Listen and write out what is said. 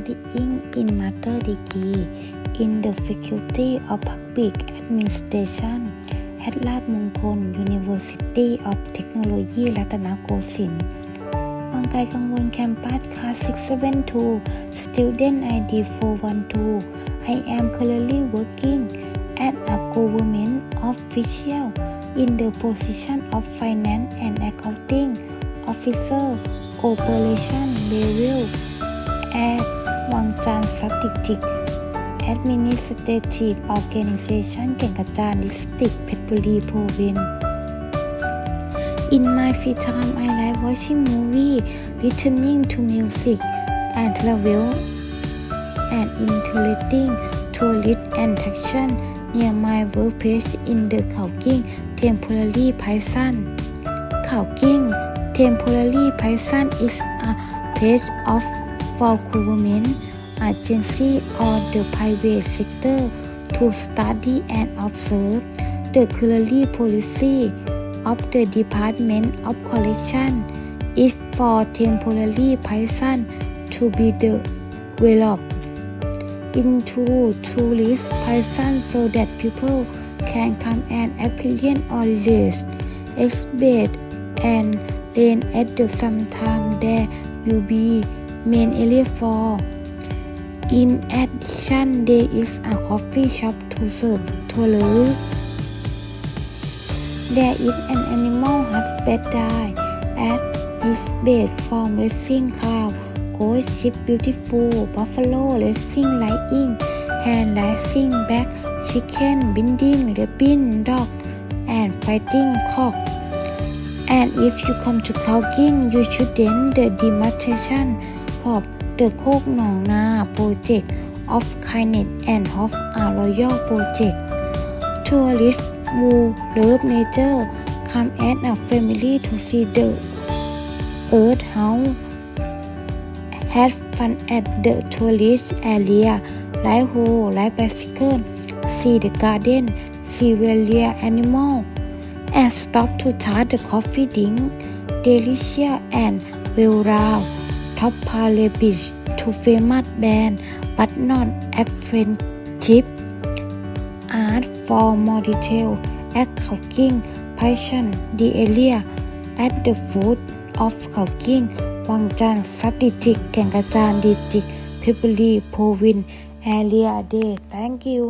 studying in master degree in the Faculty of Public Administration at ราชมงคล University of Technology รัตนโกสินทร์วังไกลกังวลแคมปัสคลาส672 Student ID 412 I am currently working at a government official in the position of Finance and Accounting Officer Operation Level at จันทร์ Strategic Administrative Organization แก่งกระจาน District เพชรบุรี Province In my free time, I like watching movie, listening to music, and travel and interacting tourist attraction near my workplace in the Kaoking Temporary Prison. Kaoking Temporary Prison is a place of for government agency or the private sector to study and observe the current policy of the Department of Collection is for temporary prison to be developed into tourist prison so that people can come and experience or rest, exhibit and learn at the same time. There will be main area for in addition, there is a coffee shop to serve tourists. There is an animal hospital at his bed for racing cow, goat, sheep, beautiful buffalo, racing, lion, hand racing, back, chicken, binding, rabbit, dog, and fighting cock. And if you come to Kaoking, you should then the demonstration the Kok Nong project of kindness and of a royal project. Tourists who love nature come as a family to see the earth house. Have fun at the tourist area, like horse, like bicycle, see the garden, see rare animal, and stop to try the coffee drink, delicious and well. Top Pale Beach to famous band but not expensive. Art for more detail at Kaoking Passion the area at the foot of Kaoking วังจันทร์ซับดิจิกแก่งกระจานดิจิกเพชรบุรีโพวิน area day thank you